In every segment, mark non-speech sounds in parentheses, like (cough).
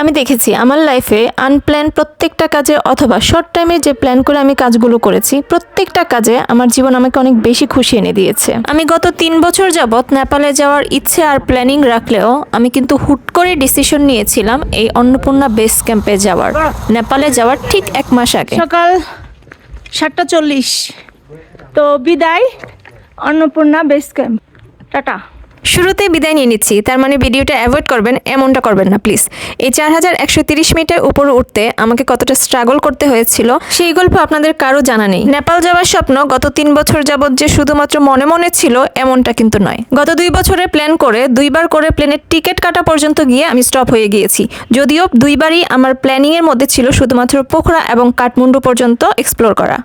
আমি দেখেছি, আমার লাইফে আনপ্ল্যান প্রত্যেকটা কাজে অথবা শর্ট টাইমে যে প্ল্যান করে আমি কাজগুলো করেছি, প্রত্যেকটা কাজে আমার জীবন আমাকে অনেক বেশি খুশি এনে দিয়েছে। আমি গত তিন বছর যাবৎ নেপালে যাওয়ার ইচ্ছে আর প্ল্যানিং রাখলেও আমি কিন্তু হুট করে ডিসিশন নিয়েছিলাম এই অন্নপূর্ণা বেস ক্যাম্পে যাওয়ার। নেপালে যাওয়ার ঠিক এক মাস আগে। সকাল সাতটা চল্লিশ। তো বিদায়, অন্নপূর্ণা বেস ক্যাম্প টাটা। শুরুতে বিদায় নিয়ে নিচ্ছি, তার মানে ভিডিওটা অ্যাভয়েড করবেন, এমনটা করবেন না, প্লিজ। এই চার হাজার একশো তিরিশ মিটার উপর উঠতে আমাকে কতটা স্ট্রাগল করতে হয়েছিল, সেই গল্প আপনাদের কারও জানা নেই। নেপাল যাওয়ার স্বপ্ন গত তিন বছর যাবৎ যে শুধুমাত্র মনে মনে ছিল, এমনটা কিন্তু নয়। গত দুই বছরে প্ল্যান করে, দুইবার করে প্লেনের টিকিট কাটা পর্যন্ত গিয়ে আমি স্টপ হয়ে গিয়েছি। যদিও দুইবারই আমার প্ল্যানিংয়ের মধ্যে ছিল শুধুমাত্র পোখরা এবং কাঠমান্ডু পর্যন্ত এক্সপ্লোর করা।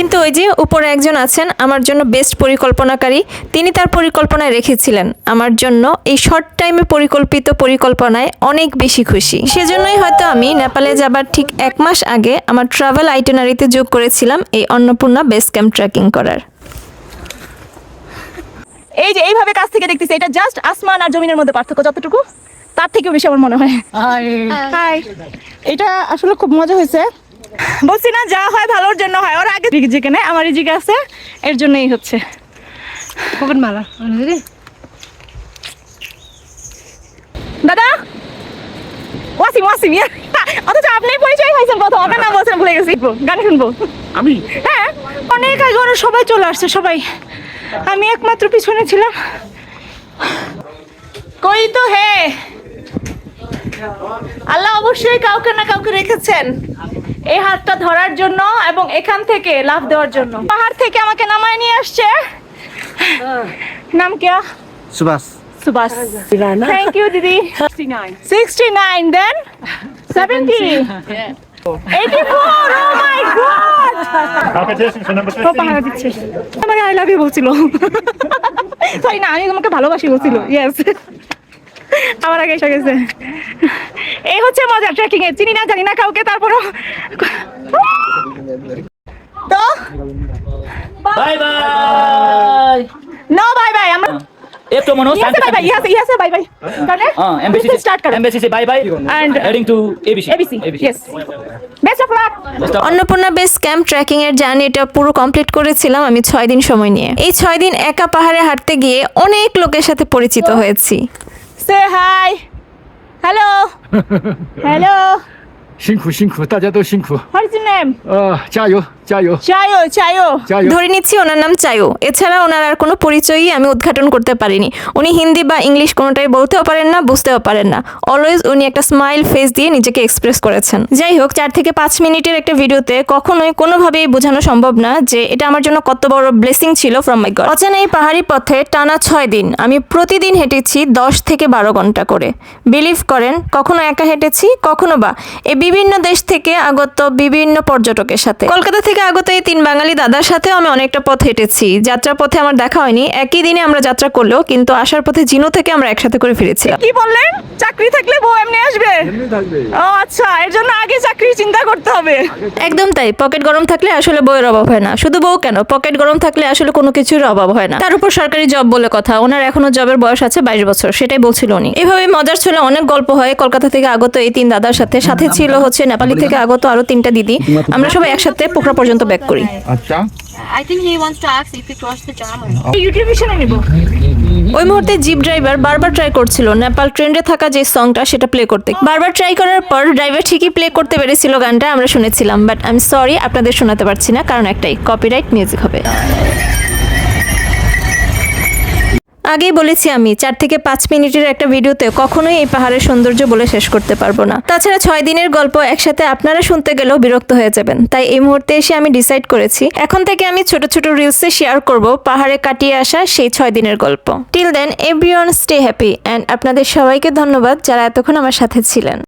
কিন্তু ওই যে উপরে একজন আছেন আমার জন্য বেস্ট পরিকল্পনাকারী তিনি তার পরিকল্পনায় রেখেছিলেন। আমার জন্য এই শর্ট টাইমে পরিকল্পিত পরিকল্পনায় অনেক বেশি খুশি। সেজন্যই হয়তো আমি নেপালে যাবার ঠিক এক মাস আগে আমার ট্রাভেল আইটেনারিতে যোগ করেছিলাম এই অন্নপূর্ণা বেস ক্যাম্প ট্রেকিং করার। এই যে এইভাবে কাছ থেকে দেখতেছি এটা জাস্ট আসমান আর জমিনের মধ্যে পার্থক্য যতটুকু তার থেকেও বেশি আমার মনে হয়। হাই এটা আসলে খুব মজা হয়েছে। বলছি না যা হয় ভালোর জন্য হয়। ওর আগে যেখানে আমার এই জিজ্ঞাসা আছে এর জন্যই হচ্ছে। মালা? দাদা! ওয়াসিম ওয়াসিম ইয়া। অথচ আপনি পরিচয় হয়েছেন প্রথম আপনার নাম বলছেন ভুলে গেছি। গান শুনব। আমি? হ্যাঁ অনেক আগে ওরা সবাই চলে আসছে সবাই। আমি একমাত্র পিছনে ছিলাম। কই তো হে? আল্লাহ অবশ্যই কাউকে না কাউকে রেখেছেন। এই হাতটা ধরার জন্য এবং এখান থেকে লাভ দেওয়ার জন্য। পাহাড় থেকে আমাকে নামায় নিয়ে আসছে। নাম কে সুভাষ। সুভাষ। থ্যাংক ইউ দিদি। Sixty nine then oh my god I love you বলছিল। সরি না আমি তোমাকে ভালোবাসি বলছিল ইয়েস আমার আগে এসে গেছে এই হচ্ছে মজা ট্রেকিং এ চিনি না জানি না কাউকে তারপরও তো bye bye no bye bye আমরা একটু মনো yes bye bye yes yes bye bye কানে हाँ एम्बेसी স্টার্ট করো एम्बेसी से bye bye And- heading to A B C A B C yes best of luck Annapurna base camp trekking এর জার্নিটা পুরো complete করেছিলাম আমি ছয় দিন সময় নিয়ে এই ছয় দিন একা পাহাড়ে হাঁটতে গিয়ে অনেক লোকের সাথে পরিচিত হয়েছি Say hi! Hello! (laughs) Hello! 辛苦辛苦，大家都辛苦。 what is your name 呃，加油加油 চায়ো চায়ো 加油！ ধরে নিচ্ছি ওনার নাম চায়ু এছাড়া ওনার আর কোনো পরিচয়ই আমি উদ্ঘাটন করতে পারিনি উনি হিন্দি বা ইংলিশ কোনোটাই বলতেও পারেন না বুঝতেও পারেন না অলওয়েজ উনি একটা স্মাইল ফেস দিয়ে নিজেকে এক্সপ্রেস করেছেন যাই হোক চার থেকে পাঁচ মিনিটের একটা ভিডিওতে কখনোই কোনোভাবেই বোঝানো সম্ভব না যে এটা আমার জন্য কত বড় ব্লেসিং ছিল ফ্রম মাই গড অচেনা এই পাহাড়ি পথে টানা ছয় দিন আমি প্রতিদিন হেঁটেছি দশ থেকে বারো ঘন্টা করে বিলিভ করেন কখনো একা হেঁটেছি কখনো বা এই বিভিন্ন দেশ থেকে আগত বিভিন্ন পর্যটকের সাথে। কলকাতা থেকে আগত এই তিন বাঙালি দাদার সাথে আমি অনেকটা পথ হেঁটেছি। যাত্রা পথে আমার দেখা হয়নি। একই দিনে আমরা যাত্রা করলেও কিন্তু আসার পথে জিনো থেকে আমরা একসাথে করে ফিরেছিলাম। কি বললেন? চাকরি থাকলে বউ এমনি আসবে? ও আচ্ছা এর জন্য আগে চাকরি কিছু চিন্তা করতে হবে। একদম তাই পকেট গরম থাকলে আসলে বইয়ের অভাব হয় না। শুধু বউ কেন? পকেট গরম থাকলে আসলে কোনো কিছুর অভাব হয় না। তার উপর সরকারি জব বলে কথা ওনার এখনও জবের বয়স আছে বাইশ বছর সেটাই বলছিল উনি। এভাবে মজার ছিল অনেক গল্প হয়। কলকাতা থেকে আগত এই তিন দাদার সাথে সাথে ছিল হচ্ছে নেপালি থেকে আগত আরও তিনটা দিদি। আমরা সবাই একসাথে পোখরা পর্যন্ত ব্যাক করি। আচ্ছা। ওই মুহূর্তে জিপ ড্রাইভার বারবার ট্রাই করছিল। নেপাল ট্রেন্ডে থাকা যে সংটা সেটা প্লে করতে। বারবার ট্রাই করার পর ড্রাইভার ঠিকই প্লে করতে পেরেছে। পেরেছিল গানটা, আমরা শুনেছিলাম বাট আই এম সরি আপনাদের শোনাতে পারছি না, কারণ একটাই কপিরাইট মিউজিক হবে। আগেই বলেছি আমি, চার থেকে পাঁচ মিনিটের একটা ভিডিওতে কখনোই এই পাহাড়ের সৌন্দর্য বলে শেষ করতে পারব না। তাছাড়া ছয় দিনের গল্প একসাথে আপনারা শুনতে গেলেও বিরক্ত হয়ে যাবেন। তাই এই মুহূর্তে এসে আমি ডিসাইড করেছি, এখন থেকে আমি ছোট ছোট রিলসে শেয়ার করব পাহাড়ে কাটিয়ে আসা সেই ছয় দিনের গল্প। Till then everyone stay happy and আপনাদের সবাইকে ধন্যবাদ যারা এতক্ষণ আমার সাথে ছিলেন।